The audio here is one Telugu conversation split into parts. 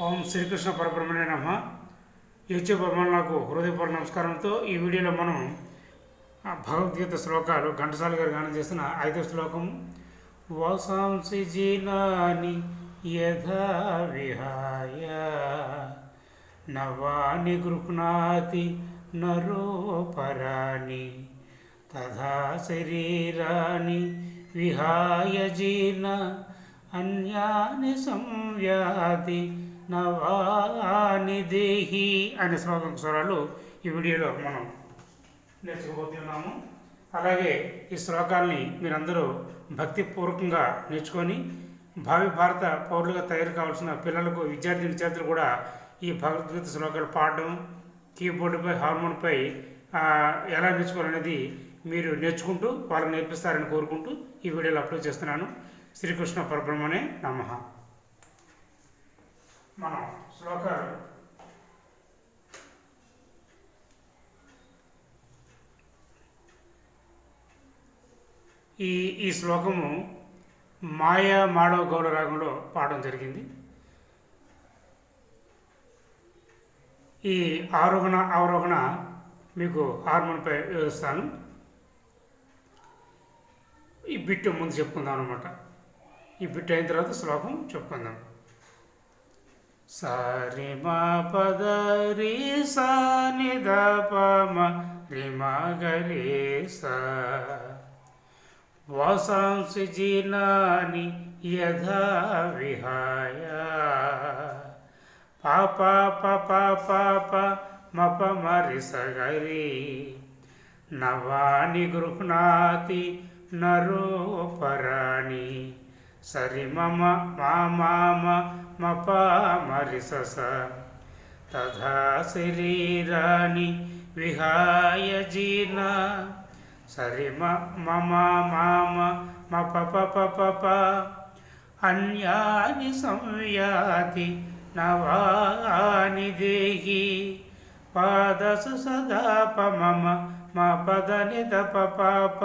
ఓం శ్రీకృష్ణ పరబ్రహ్మణే నమ. యూట్యూబ్ అభిమానులకు హృదయపూర్వ నమస్కారంతో ఈ వీడియోలో మనం భగవద్గీత శ్లోకాలు ఘంటసాల గారు గానం చేసిన ఐదో శ్లోకం వాసాంసి జీనాని యథా విహాయ నవాని గృహ్ణాతి నరోపరాణి తథా శరీరాన్ని విహాయ జీన అన్యాని సంవ్యాధి నవానిదేహి అనే శ్లోకం స్వరాలు ఈ వీడియోలో మనం నేర్చుకోబోతున్నాము. అలాగే ఈ శ్లోకాల్ని మీరందరూ భక్తిపూర్వకంగా నేర్చుకొని భావి భారత పౌరులుగా తయారు కావాల్సిన పిల్లలకు విద్యార్థి విద్యార్థులు కూడా ఈ భగవద్గీత శ్లోకాలు పాడడం కీబోర్డుపై హార్మోన్పై ఎలా నేర్చుకోవాలనేది మీరు నేర్చుకుంటూ వాళ్ళకి నేర్పిస్తారని కోరుకుంటూ ఈ వీడియోలో అప్లోడ్ చేస్తున్నాను. శ్రీకృష్ణ పరబ్రహ్మనే నమ. మనం శ్లోకాలు. ఈ ఈ శ్లోకము మాయా మాడవ గౌడ రాగంలో పాడడం జరిగింది. ఈ ఆరోహణ అవరోహణ మీకు హార్మోన్పై వివరిస్తాను. ఈ బిట్ ముందు చెప్పుకుందాం అనమాట ఈ బిట్ అయిన తర్వాత శ్లోకం చెప్పుకుందాం. సారి మా పద రీ సా నిద ద ప మ రి మా గ సా వాసాంసి జీనాని యథా విహాయ. పాప పప పాప మప మరి సగరి. నవాని గృహ్ణాతి నరోపరాణి సరి మమ మా మామ మప తథా శరీరాణి విహాయ జీర్ణ. సరి మమ మామ మ పప పప అన్యాని సంయాతి నవాని దేహి. పాదసు సదా ప మమ మా పద నిద పాప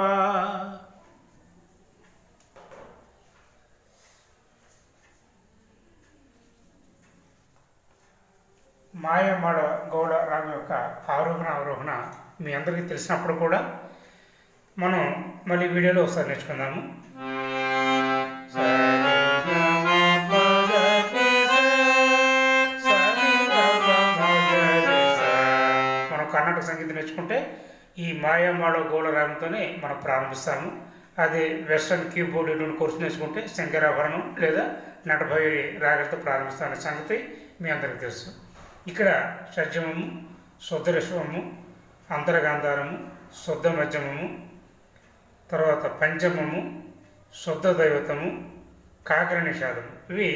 మాయమాడ గౌడ రాగం యొక్క ఆరోహణ అవరోహణ మీ అందరికీ తెలిసినప్పుడు కూడా మనం మళ్ళీ వీడియోలో ఒకసారి నేర్చుకుందాము. మనం కర్ణాటక సంగీతం నేర్చుకుంటే ఈ మాయామాడో గౌడ రాగంతోనే మనం ప్రారంభిస్తాము. అదే వెస్ట్రన్ కీబోర్డ్ ఇటువంటి కోర్సు నేర్చుకుంటే శంకరాభరణం లేదా నటభైరి రాగలతో ప్రారంభిస్తామనే సంగతి మీ అందరికీ తెలుసు. ఇక్కడ షడ్జమము శుద్ధరిశ్వము అంతరగాంధారము శుద్ధ మధ్యమము తర్వాత పంచమము శుద్ధ దైవతము కాకర నిషాదము ఇవి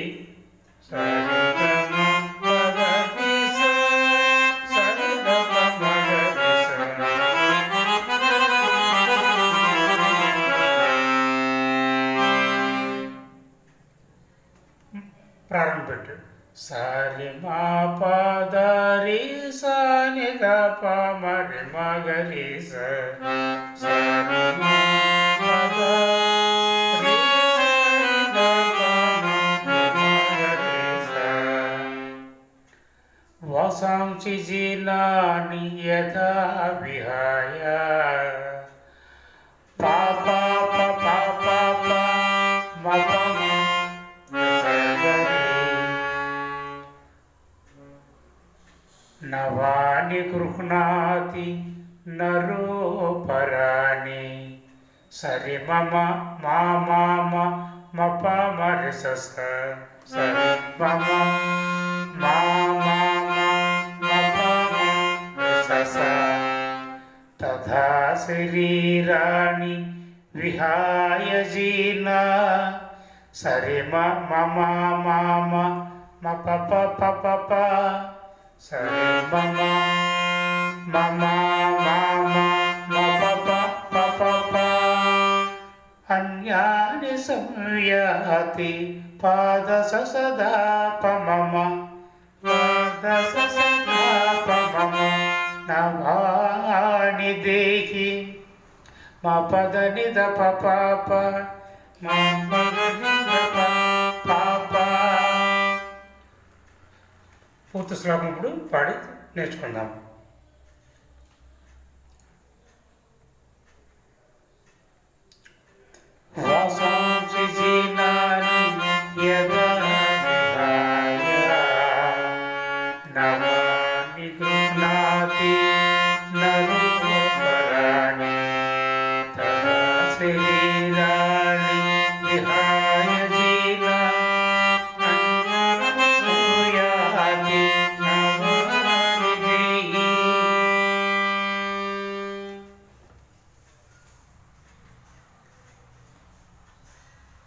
ప్రారంభం సారి మా పాదారి సాని ద ప మరి మగరి స సారి మా పద రి స నవాని గృహ్ణాతి నరోపరాణి. సరి మమ మా మామ మప సరి మమ మా మామ మప తథా శరీరాణి విహాయ జీనా. సరి మమ మామ మ పప పప సరి మమ మమ మామ అన్యాని సంయాతి పాద సదా ప మమ సదా ప నవాని దేహి మా పద నిద పాప మా పూర్తి శ్లోకం ఇప్పుడు పాడి నేర్చుకుందాం.